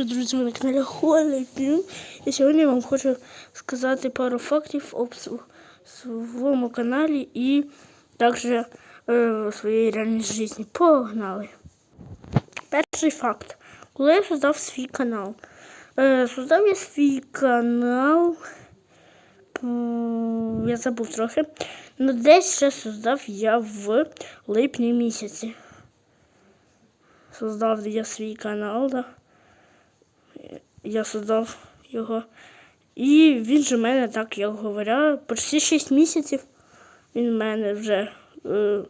Отже, друзі, ми на каналі Холі Пім. І сьогодні я вам хочу сказати пару фактів об своєму каналі і також е, своїй реальній житті. Погнали! Перший факт. Коли я создав свій канал? Е, создав я свій канал. Я забув трохи. Ну, десь ще создав я в липні місяці. Создав я свій канал, да. Я создав його. І він же в мене, так як говоря, почти 6 місяців. Він в мене вже е,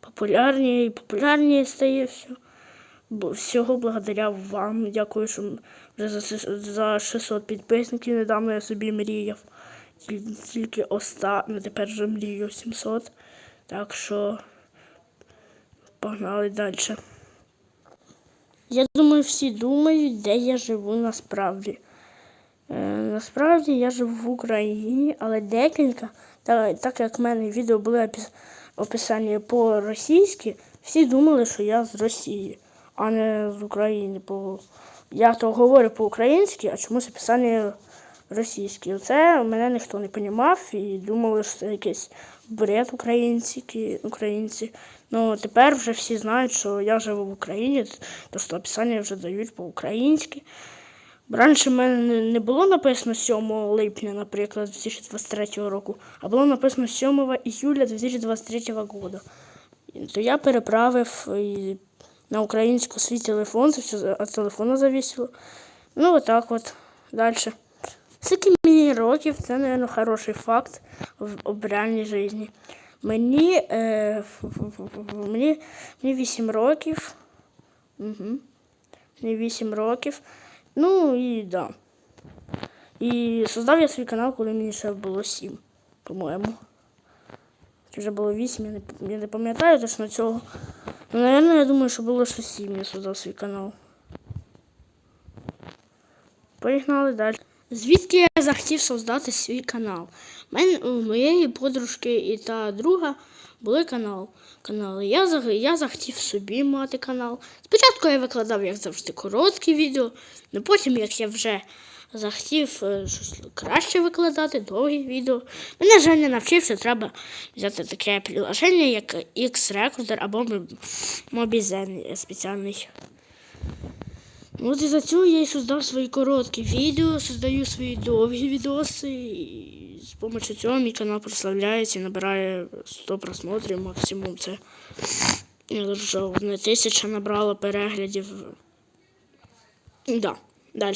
популярніє і популярніє стає все. Всього благодаря вам. Дякую, що вже за, за 600 підписників недавно я собі мріяв. Тільки оста... ну, тепер вже мрію 700. Так що погнали далі. Я думаю, всі думають, де я живу насправді. Е, насправді я живу в Україні, але декілька, та, так як в мене відео були опис, описані по-російськи, всі думали, що я з Росії, а не з України. Бо я то говорю по-українськи, а чомусь описання російське. Оце мене ніхто не понімав і думали, що це якийсь бред український, українці. Ну тепер вже всі знають, що я живу в Україні, то що описання вже дають по-українськи. Раніше в мене не- було написано 7 липня, наприклад, 2023 року, а було написано 7 іюля 2023 року. То я переправив і на українську свій телефон, це все від телефона завісило. Ну, отак от. Далі. Скільки мені років, це, мабуть, хороший факт в об реальній житті. Мені, е, мені, мені 8 років. Угу. Мені 8 років. Ну і да. І создав я свій канал, коли мені ще було 7, по-моєму. Чи вже було 8, я не, я не пам'ятаю точно цього. Ну, наверное, я думаю, що було ще 7, я создав свій канал. Поїхали далі. Звідки я захотів создати свій канал? У мене у моєї подружки і та друга були канал. канали. Я, я захотів собі мати канал. Спочатку я викладав, як завжди, короткі відео, але потім, як я вже захотів е, щось краще викладати, довгі відео. Мене Женя навчив, що треба взяти таке приложення, як X-Recorder або Mobizen спеціальний. От із-за цього я і создав свої короткі відео, создаю свої довгі відоси. І з допомогою цього мій канал прославляється і набирає 100 просмотрів максимум. Це я вже одна тисяча набрала переглядів. Да, далі.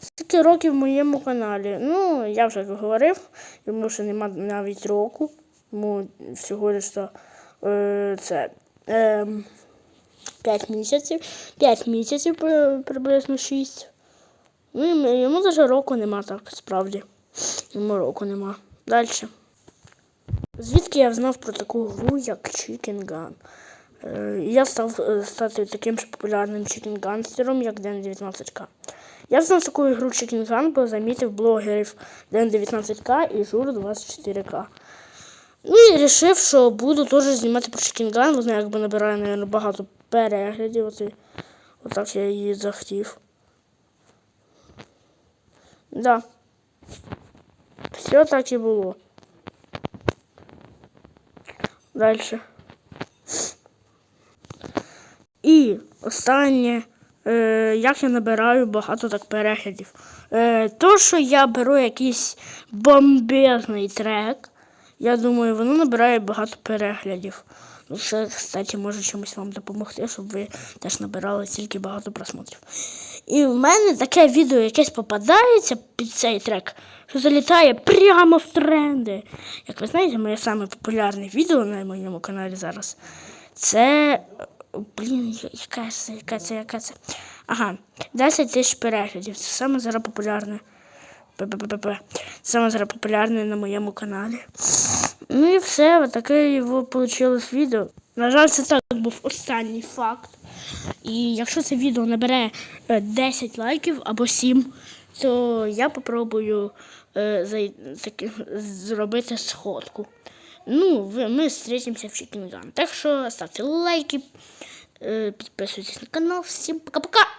Скільки років в моєму каналі? Ну, я вже говорив, йому ще нема навіть року. Йому всього лиш то, е, це. Е, 5 місяців. 5 місяців приблизно 6. Ну, йому- навіть року нема так, справді. Йому року нема. Далі. Звідки я знав про таку гру, як Chicken Gun? Е, Я став е, стати таким ж популярним Chicken Gunстером, як Ден 19К. Я знав таку ігру Chicken Gun, бо замітив блогерів Ден 19К і Жур 24К. Ну і вирішив, що буду теж знімати про Chicken Gun, вона якби набирає, мабуть, багато переглядів. От, отак я її захотів. Да. Все так і було. Дальше. І останнє, е, як я набираю багато так переглядів. Е, то, що я беру якийсь бомбезний трек, я думаю, воно набирає багато переглядів. Ну, це, кстати, може чомусь вам допомогти, щоб ви теж набирали стільки багато просмотрів. І в мене таке відео якесь попадається під цей трек, що залітає прямо в тренди. Як ви знаєте, моє саме популярне відео на моєму каналі зараз. Це. Блін, яка це, яка це, яка це. Ага, 10 тисяч переглядів. Це саме зараз популярне. ППП. Саме зараз популярне на моєму каналі. Ну і все, отаке його вийшло відео. На жаль, це так був останній факт. І якщо це відео набере е, 10 лайків або 7, то я попробую е, зай- таки, зробити сходку. Ну, ми зустрічемося в Chicken Так що ставте лайки, е, підписуйтесь на канал. Всім пока-пока!